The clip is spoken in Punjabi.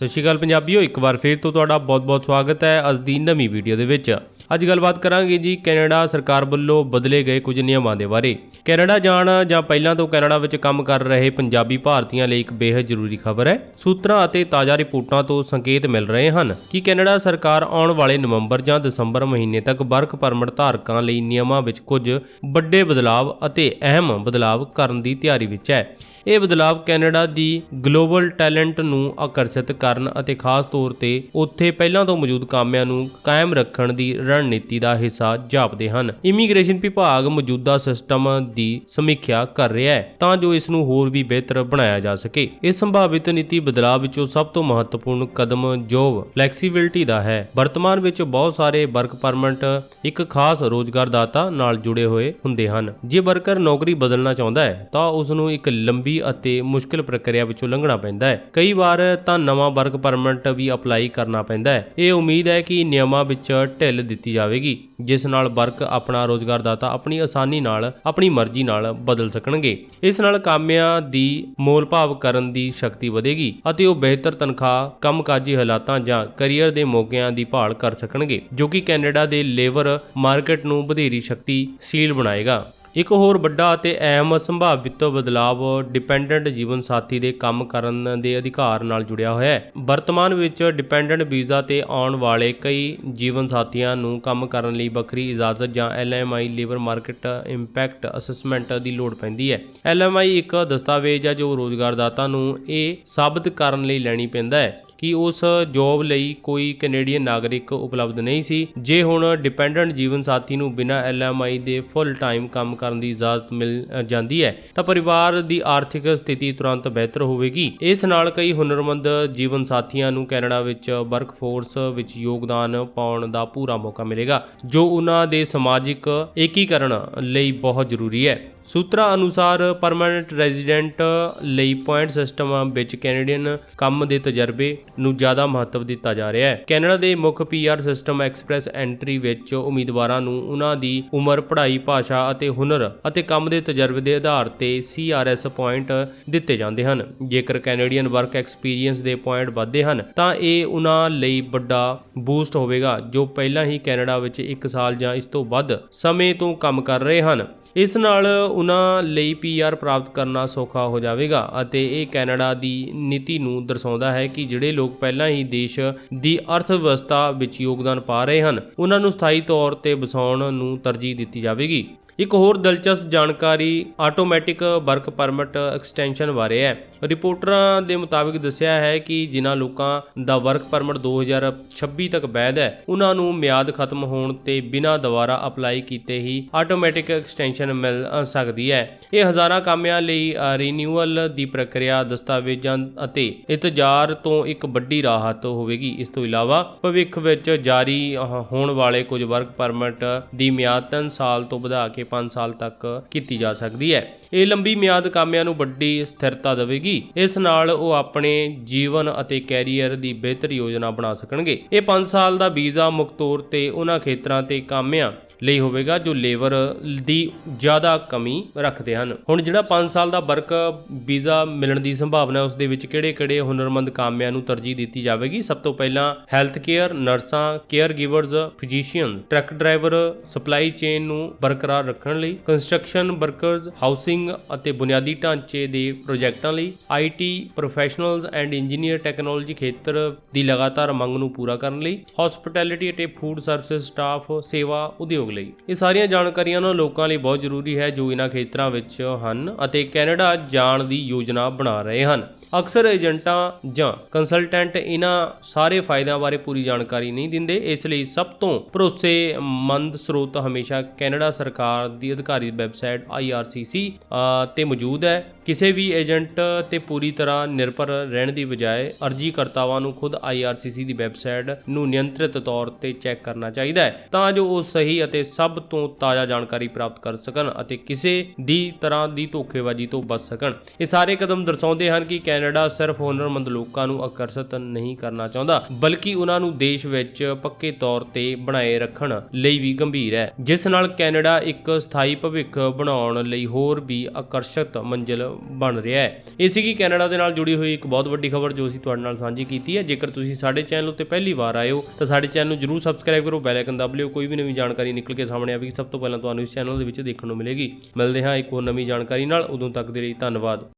ਸਤਿ ਸ਼੍ਰੀ ਅਕਾਲ ਪੰਜਾਬੀਓ, ਇੱਕ ਵਾਰ ਫੇਰ ਤੋਂ ਤੁਹਾਡਾ ਬਹੁਤ-ਬਹੁਤ ਸਵਾਗਤ ਹੈ ਅੱਜ ਦੀ ਨਵੀਂ ਵੀਡੀਓ ਦੇ ਵਿੱਚ। ਅੱਜ ਗੱਲਬਾਤ ਕਰਾਂਗੇ ਜੀ ਕੈਨੇਡਾ ਸਰਕਾਰ ਵੱਲੋਂ ਬਦਲੇ ਗਏ ਕੁਝ ਨਿਯਮਾਂ ਦੇ ਬਾਰੇ। ਕੈਨੇਡਾ ਜਾਣ ਜਾਂ ਪਹਿਲਾਂ ਤੋਂ ਕੈਨੇਡਾ ਵਿੱਚ ਕੰਮ ਕਰ ਰਹੇ ਪੰਜਾਬੀ ਭਾਰਤੀਆਂ ਲਈ ਇੱਕ ਬੇਹੱਦ ਜ਼ਰੂਰੀ ਖਬਰ ਹੈ। ਸੂਤਰਾਂ ਅਤੇ ਤਾਜ਼ਾ ਰਿਪੋਰਟਾਂ ਤੋਂ ਸੰਕੇਤ ਮਿਲ ਰਹੇ ਹਨ ਕਿ ਕੈਨੇਡਾ ਸਰਕਾਰ ਆਉਣ ਵਾਲੇ ਨਵੰਬਰ ਜਾਂ ਦਸੰਬਰ ਮਹੀਨੇ ਤੱਕ ਵਰਕ ਪਰਮਿਟ ਧਾਰਕਾਂ ਲਈ ਨਿਯਮਾਂ ਵਿੱਚ ਕੁਝ ਵੱਡੇ ਬਦਲਾਵ ਅਤੇ ਅਹਿਮ ਬਦਲਾਵ ਕਰਨ ਦੀ ਤਿਆਰੀ ਵਿੱਚ ਹੈ। ਇਹ ਬਦਲਾਵ ਕੈਨੇਡਾ ਦੀ ਗਲੋਬਲ ਟੈਲੈਂਟ ਨੂੰ ਆਕਰਸ਼ਿਤ ਕਰਨ ਅਤੇ ਖਾਸ ਤੌਰ ਤੇ ਉੱਥੇ ਪਹਿਲਾਂ ਤੋਂ ਮੌਜੂਦ ਕਾਮਿਆਂ ਨੂੰ ਕਾਇਮ ਰੱਖਣ ਦੀ ਰਣਨੀਤੀ ਦਾ ਹਿੱਸਾ ਜਾਪਦੇ ਹਨ। ਇਮੀਗ੍ਰੇਸ਼ਨ ਵਿਭਾਗ ਮੌਜੂਦਾ ਸਿਸਟਮ ਦੀ ਸਮੀਖਿਆ ਕਰ ਰਿਹਾ ਹੈ, ਤਾਂ ਜੋ ਇਸ ਨੂੰ ਹੋਰ ਵੀ ਬਿਹਤਰ ਬਣਾਇਆ ਜਾ ਸਕੇ। ਇਸ ਸੰਭਾਵਿਤ ਨੀਤੀ ਬਦਲਾਅ ਵਿੱਚੋਂ ਸਭ ਤੋਂ ਮਹੱਤਵਪੂਰਨ ਕਦਮ ਜੋਬ ਫਲੈਕਸੀਬਿਲਟੀ ਦਾ ਹੈ। ਵਰਤਮਾਨ ਵਿੱਚ ਬਹੁਤ ਸਾਰੇ ਵਰਕ ਪਰਮਿਟ ਇੱਕ ਖਾਸ ਰੋਜ਼ਗਾਰਦਾਤਾ ਨਾਲ ਜੁੜੇ ਹੋਏ ਹੁੰਦੇ ਹਨ। ਜੇ ਵਰਕਰ ਨੌਕਰੀ ਬਦਲਣਾ ਚਾਹੁੰਦਾ ਹੈ, ਤਾਂ ਉਸ ਨੂੰ ਇੱਕ ਲੰਬੀ ਅਤੇ ਮੁਸ਼ਕਲ ਪ੍ਰਕਿਰਿਆ ਵਿੱਚੋਂ ਲੰਘਣਾ ਪੈਂਦਾ ਹੈ। ਕਈ ਵਾਰ ਤਾਂ ਨਵਾਂ ਵਰਕ ਪਰਮਿਟ ਵੀ ਅਪਲਾਈ ਕਰਨਾ ਪੈਂਦਾ ਹੈ। ਇਹ ਉਮੀਦ ਹੈ ਕਿ ਨਿਯਮਾਂ ਵਿੱਚ ਢਿੱਲ ਦਿੱਤੀ ਜਾਵੇਗੀ, ਜਿਸ ਨਾਲ ਵਰਕ ਆਪਣਾ ਰੋਜ਼ਗਾਰਦਾਤਾ ਆਪਣੀ ਆਸਾਨੀ ਨਾਲ, ਆਪਣੀ ਮਰਜ਼ੀ ਨਾਲ ਬਦਲ ਸਕਣਗੇ। ਇਸ ਨਾਲ ਕਾਮਿਆਂ ਦੀ ਮੋਲ ਭਾਵ ਕਰਨ ਦੀ ਸ਼ਕਤੀ ਵਧੇਗੀ ਅਤੇ ਉਹ ਬਿਹਤਰ ਤਨਖਾਹ, ਕੰਮਕਾਜੀ ਹਾਲਾਤਾਂ ਜਾਂ ਕੈਰੀਅਰ ਦੇ ਮੌਕਿਆਂ ਦੀ ਭਾਲ ਕਰ ਸਕਣਗੇ, ਜੋ ਕਿ ਕੈਨੇਡਾ ਦੇ ਲੇਬਰ ਮਾਰਕੀਟ ਨੂੰ ਵਧੇਰੀ ਸ਼ਕਤੀਸ਼ੀਲ ਬਣਾਏਗਾ। ਇੱਕ ਹੋਰ ਵੱਡਾ ਅਤੇ ਅਹਿਮ ਸੰਭਾਵਿਤ ਬਦਲਾਅ ਡਿਪੈਂਡੈਂਟ ਜੀਵਨ ਸਾਥੀ ਦੇ ਕੰਮ ਕਰਨ ਦੇ ਅਧਿਕਾਰ ਨਾਲ ਜੁੜਿਆ ਹੋਇਆ ਹੈ। ਵਰਤਮਾਨ ਵਿੱਚ ਡਿਪੈਂਡੈਂਟ ਵੀਜ਼ਾ ਤੇ ਆਉਣ ਵਾਲੇ ਕਈ ਜੀਵਨ ਸਾਥੀਆਂ ਨੂੰ ਕੰਮ ਕਰਨ ਲਈ ਵੱਖਰੀ ਇਜਾਜ਼ਤ ਜਾਂ LMI labour market impact assessment ਦੀ ਲੋੜ ਪੈਂਦੀ ਹੈ। LMI ਇੱਕ ਦਸਤਾਵੇਜ਼ ਹੈ ਜੋ ਰੋਜ਼ਗਾਰਦਾਤਾ ਨੂੰ ਇਹ ਸਾਬਤ ਕਰਨ ਲਈ ਲੈਣੀ ਪੈਂਦਾ ਹੈ ਕਿ ਉਸ ਜੌਬ ਲਈ ਕੋਈ ਕੈਨੇਡੀਅਨ ਨਾਗਰਿਕ ਉਪਲਬਧ ਨਹੀਂ ਸੀ। ਜੇ ਹੁਣ ਡਿਪੈਂਡੈਂਟ ਜੀਵਨ ਸਾਥੀ ਨੂੰ ਬਿਨਾਂ LMI ਦੇ ਫੁੱਲ ਟਾਈਮ ਕੰਮ ਕਰਨ ਦੀ ਇਜਾਜ਼ਤ ਮਿਲ ਜਾਂਦੀ ਹੈ। ਤਾਂ ਪਰਿਵਾਰ ਦੀ ਆਰਥਿਕ ਸਥਿਤੀ ਤੁਰੰਤ ਬਿਹਤਰ ਹੋਵੇਗੀ। ਇਸ ਨਾਲ ਕਈ ਹੁਨਰਮੰਦ ਜੀਵਨ ਸਾਥੀਆਂ ਨੂੰ ਕੈਨੇਡਾ ਵਿੱਚ ਵਰਕਫੋਰਸ ਵਿੱਚ ਯੋਗਦਾਨ ਪਾਉਣ ਦਾ ਪੂਰਾ ਮੌਕਾ ਮਿਲੇਗਾ, ਜੋ ਉਹਨਾਂ ਦੇ ਸਮਾਜਿਕ ਏਕੀਕਰਨ ਲਈ ਬਹੁਤ ਜ਼ਰੂਰੀ ਹੈ। ਸੂਤਰਾਂ ਅਨੁਸਾਰ ਪਰਮਨੈਂਟ ਰੈਜ਼ੀਡੈਂਟ ਲਈ ਪੁਆਇੰਟ ਸਿਸਟਮ ਵਿੱਚ ਕੈਨੇਡੀਅਨ ਕੰਮ ਦੇ ਤਜਰਬੇ ਨੂੰ ਜ਼ਿਆਦਾ ਮਹੱਤਵ ਦਿੱਤਾ ਜਾ ਰਿਹਾ ਹੈ। ਕੈਨੇਡਾ ਦੇ ਮੁੱਖ ਪੀਆਰ ਸਿਸਟਮ ਐਕਸਪ੍ਰੈਸ ਐਂਟਰੀ ਵਿੱਚ ਉਮੀਦਵਾਰਾਂ ਨੂੰ ਉਹਨਾਂ ਦੀ ਉਮਰ, ਪੜ੍ਹਾਈ, ਭਾਸ਼ਾ ਅਤੇ ਹੁਨਰ ਅਤੇ ਕੰਮ ਦੇ ਤਜਰਬੇ ਦੇ ਆਧਾਰ ਤੇ ਸੀਆਰਐਸ ਪੁਆਇੰਟ ਦਿੱਤੇ ਜਾਂਦੇ ਹਨ। ਜੇਕਰ ਕੈਨੇਡੀਅਨ ਵਰਕ ਐਕਸਪੀਰੀਅੰਸ ਦੇ ਪੁਆਇੰਟ ਵੱਧਦੇ ਹਨ, ਤਾਂ ਇਹ ਉਹਨਾਂ ਲਈ ਵੱਡਾ ਬੂਸਟ ਹੋਵੇਗਾ, ਜੋ ਪਹਿਲਾਂ ਹੀ ਕੈਨੇਡਾ ਵਿੱਚ 1 ਸਾਲ ਜਾਂ ਇਸ ਤੋਂ ਵੱਧ ਸਮੇਂ ਤੋਂ ਕੰਮ ਕਰ ਰਹੇ ਹਨ। ਇਸ ਨਾਲ ਉਹਨਾਂ ਲਈ ਪੀਆਰ ਪ੍ਰਾਪਤ ਕਰਨਾ ਸੌਖਾ ਹੋ ਜਾਵੇਗਾ ਅਤੇ ਇਹ ਕੈਨੇਡਾ ਦੀ ਨੀਤੀ ਨੂੰ ਦਰਸਾਉਂਦਾ ਹੈ ਕਿ ਜਿਹੜੇ ਲੋਕ ਪਹਿਲਾਂ ਹੀ ਦੇਸ਼ ਦੀ ਅਰਥ ਵਿਵਸਥਾ ਵਿੱਚ ਯੋਗਦਾਨ ਪਾ ਰਹੇ ਹਨ, ਉਹਨਾਂ ਨੂੰ ਸਥਾਈ ਤੌਰ ਤੇ ਵਸਾਉਣ ਨੂੰ ਤਰਜੀਹ ਦਿੱਤੀ ਜਾਵੇਗੀ। ਇੱਕ ਹੋਰ ਦਿਲਚਸਪ ਜਾਣਕਾਰੀ ਆਟੋਮੈਟਿਕ ਵਰਕ ਪਰਮਿਟ ਐਕਸਟੈਂਸ਼ਨ ਬਾਰੇ ਹੈ। ਰਿਪੋਰਟਰਾਂ ਦੇ ਮੁਤਾਬਿਕ ਦੱਸਿਆ ਹੈ ਕਿ ਜਿਨ੍ਹਾਂ ਲੋਕਾਂ ਦਾ ਵਰਕ ਪਰਮਿਟ 2026 ਤੱਕ ਵੈਧ ਹੈ, ਉਹਨਾਂ ਨੂੰ ਮਿਆਦ ਖਤਮ ਹੋਣ ਤੇ ਬਿਨਾਂ ਦੁਬਾਰਾ ਅਪਲਾਈ ਕੀਤੇ ਹੀ ਆਟੋਮੈਟਿਕ ਐਕਸਟੈਂਸ਼ਨ ਮਿਲ ਸਕਦੀ ਹੈ। ਇਹ ਹਜ਼ਾਰਾਂ ਕਾਮਿਆਂ ਲਈ ਰੀਨਿਊਅਲ ਦੀ ਪ੍ਰਕਿਰਿਆ, ਦਸਤਾਵੇਜ਼ਾਂ ਅਤੇ ਇਤਜ਼ਾਰ ਤੋਂ ਇੱਕ ਵੱਡੀ ਰਾਹਤ ਹੋਵੇਗੀ। ਇਸ ਤੋਂ ਇਲਾਵਾ ਭਵਿੱਖ ਵਿੱਚ ਜਾਰੀ ਹੋਣ ਵਾਲੇ ਕੁਝ ਵਰਕ ਪਰਮਿਟ ਦੀ ਮਿਆਦ 3 ਸਾਲ ਤੋਂ ਵਧਾ ਕੇ 5 ਸਾਲ ਤੱਕ ਕੀਤੀ ਜਾ ਸਕਦੀ ਹੈ। ਇਹ ਲੰਬੀ ਮਿਆਦ ਕਾਮਿਆਂ ਨੂੰ ਵੱਡੀ ਸਥਿਰਤਾ ਦੇਵੇਗੀ। ਇਸ ਨਾਲ ਉਹ ਆਪਣੇ ਜੀਵਨ ਅਤੇ ਕੈਰੀਅਰ ਦੀ ਬਿਹਤਰ ਯੋਜਨਾ ਬਣਾ ਸਕਣਗੇ। ਇਹ 5 ਸਾਲ ਦਾ ਵੀਜ਼ਾ ਮੁੱਖ ਤੌਰ ਤੇ ਉਹਨਾਂ ਖੇਤਰਾਂ ਤੇ ਕਾਮਿਆਂ ਲਈ ਹੋਵੇਗਾ ਜੋ ਲੇਬਰ ਦੀ ਜ਼ਿਆਦਾ ਕਮੀ ਰੱਖਦੇ ਹਨ। ਹੁਣ ਜਿਹੜਾ 5 ਸਾਲ ਦਾ ਵਰਕ ਵੀਜ਼ਾ ਮਿਲਣ ਦੀ ਸੰਭਾਵਨਾ ਹੈ, ਉਸ ਦੇ ਵਿੱਚ ਕਿਹੜੇ-ਕਿਹੜੇ ਹੁਨਰਮੰਦ ਕਾਮਿਆਂ ਨੂੰ ਤਰਜੀਹ ਦਿੱਤੀ ਜਾਵੇਗੀ? ਸਭ ਤੋਂ ਪਹਿਲਾਂ ਹੈਲਥ ਕੇਅਰ ਨਰਸਾਂ caregivers physician truck driver supply chain ਨੂੰ ਬਰਕਰਾਰ ਰੱਖਣ ਲਈ ਕੰਸਟਰਕਸ਼ਨ ਵਰਕਰਜ਼ ਹਾਊਸਿੰਗ ਅਤੇ ਬੁਨਿਆਦੀ ਢਾਂਚੇ ਦੇ ਪ੍ਰੋਜੈਕਟਾਂ ਲਈ IT professionals and engineer technology ਖੇਤਰ ਦੀ ਲਗਾਤਾਰ ਮੰਗ ਨੂੰ ਪੂਰਾ ਕਰਨ ਲਈ ਹਸਪਿਟੈਲਿਟੀ ਅਤੇ ਫੂਡ ਸਰਵਿਸ ਸਟਾਫ ਸੇਵਾ, ਉਦਯੋਗ ਲਈ। ਇਹ ਸਾਰੀਆਂ ਜਾਣਕਾਰੀਆਂ ਉਹਨਾਂ ਲੋਕਾਂ ਲਈ ਬਹੁਤ ਜ਼ਰੂਰੀ ਹੈ ਜੋ ਇਹਨਾਂ ਖੇਤਰਾਂ ਵਿੱਚ ਹਨ ਅਤੇ ਕੈਨੇਡਾ ਜਾਣ ਦੀ ਯੋਜਨਾ ਬਣਾ ਰਹੇ ਹਨ। ਅਕਸਰ ਏਜੰਟਾਂ ਜਾਂ ਕੰਸਲਟੈਂਟ ਇਹਨਾਂ ਸਾਰੇ ਫਾਇਦਿਆਂ ਬਾਰੇ ਪੂਰੀ ਜਾਣਕਾਰੀ ਨਹੀਂ ਦਿੰਦੇ, ਇਸ ਲਈ ਸਭ ਤੋਂ ਭਰੋਸੇਮੰਦ ਸਰੋਤ ਹਮੇਸ਼ਾ ਕੈਨੇਡਾ ਸਰਕਾਰ ਦੀ ਅਧਿਕਾਰੀ ਵੈਬਸਾਈਟ IRCC ਅ, ਤੇ ਮੌਜੂਦ ਹੈ। ਕਿਸੇ ਵੀ ਏਜੰਟ ਤੇ ਪੂਰੀ ਤਰ੍ਹਾਂ ਨਿਰਭਰ ਰਹਿਣ ਦੀ ਬਜਾਏ ਅਰਜ਼ੀਕਰਤਾਵਾਂ ਨੂੰ ਖੁਦ IRCC ਦੀ ਵੈਬਸਾਈਟ ਨੂੰ ਨਿਯੰਤਰਿਤ ਤੌਰ ਤੇ ਚੈੱਕ ਕਰਨਾ ਚਾਹੀਦਾ ਹੈ ਤਾਂ ਜੋ ਉਹ ਸਹੀ ਅਤੇ ਸਭ ਤੋਂ ਤਾਜ਼ਾ ਜਾਣਕਾਰੀ ਪ੍ਰਾਪਤ ਕਰ ਸਕਣ ਅਤੇ ਕਿਸੇ ਦੀ ਤਰ੍ਹਾਂ ਦੀ ਧੋਖੇਬਾਜ਼ੀ ਤੋਂ ਬਚ ਸਕਣ। ਇਹ ਸਾਰੇ ਕਦਮ ਦਰਸਾਉਂਦੇ ਹਨ ਕਿ ਕੈਨੇਡਾ ਸਿਰਫ ਹੁਨਰਮੰਦ ਲੋਕਾਂ ਨੂੰ ਆਕਰਸ਼ਿਤ ਨਹੀਂ ਕਰਨਾ ਚਾਹੁੰਦਾ ਬਲਕਿ ਉਹਨਾਂ ਨੂੰ ਦੇਸ਼ ਵਿੱਚ ਪੱਕੇ ਤੌਰ ਤੇ ਬਣਾਏ ਰੱਖਣ ਲਈ ਵੀ ਗੰਭੀਰ ਹੈ। ਜਿਸ ਨਾਲ ਕੈਨੇਡਾ ਇੱਕ ਇੱਕ ਸਥਾਈ ਭਵਿੱਖ ਬਣਾਉਣ ਲਈ ਹੋਰ ਵੀ ਆਕਰਸ਼ਕ ਮੰਜ਼ਿਲ ਬਣ ਰਿਹਾ ਹੈ। ਇਹ ਸੀਗੀ ਕੈਨੇਡਾ ਦੇ ਨਾਲ ਜੁੜੀ ਹੋਈ ਇੱਕ ਬਹੁਤ ਵੱਡੀ ਖਬਰ ਜੋ ਅਸੀਂ ਤੁਹਾਡੇ ਨਾਲ ਸਾਂਝੀ ਕੀਤੀ ਹੈ। ਜੇਕਰ ਤੁਸੀਂ ਸਾਡੇ ਚੈਨਲ ਉੱਤੇ ਪਹਿਲੀ ਵਾਰ ਆਏ ਹੋ, ਤਾਂ ਸਾਡੇ ਚੈਨਲ ਨੂੰ ਜਰੂਰ ਸਬਸਕ੍ਰਾਈਬ ਕਰੋ, ਬੈਲ ਆਈਕਨ ਦਬ ਲਿਓ। ਕੋਈ ਵੀ ਨਵੀਂ ਜਾਣਕਾਰੀ ਨਿਕਲ ਕੇ ਸਾਹਮਣੇ ਆਵੇਗੀ, ਸਭ ਤੋਂ ਪਹਿਲਾਂ ਤੁਹਾਨੂੰ ਇਸ ਚੈਨਲ ਦੇ ਵਿੱਚ ਦੇਖਣ ਨੂੰ ਮਿਲੇਗੀ। ਮਿਲਦੇ ਹਾਂ ਇੱਕ ਹੋਰ ਨਵੀਂ ਜਾਣਕਾਰੀ ਨਾਲ। ਉਦੋਂ ਤੱਕ ਦੇ ਲਈ ਧੰਨਵਾਦ।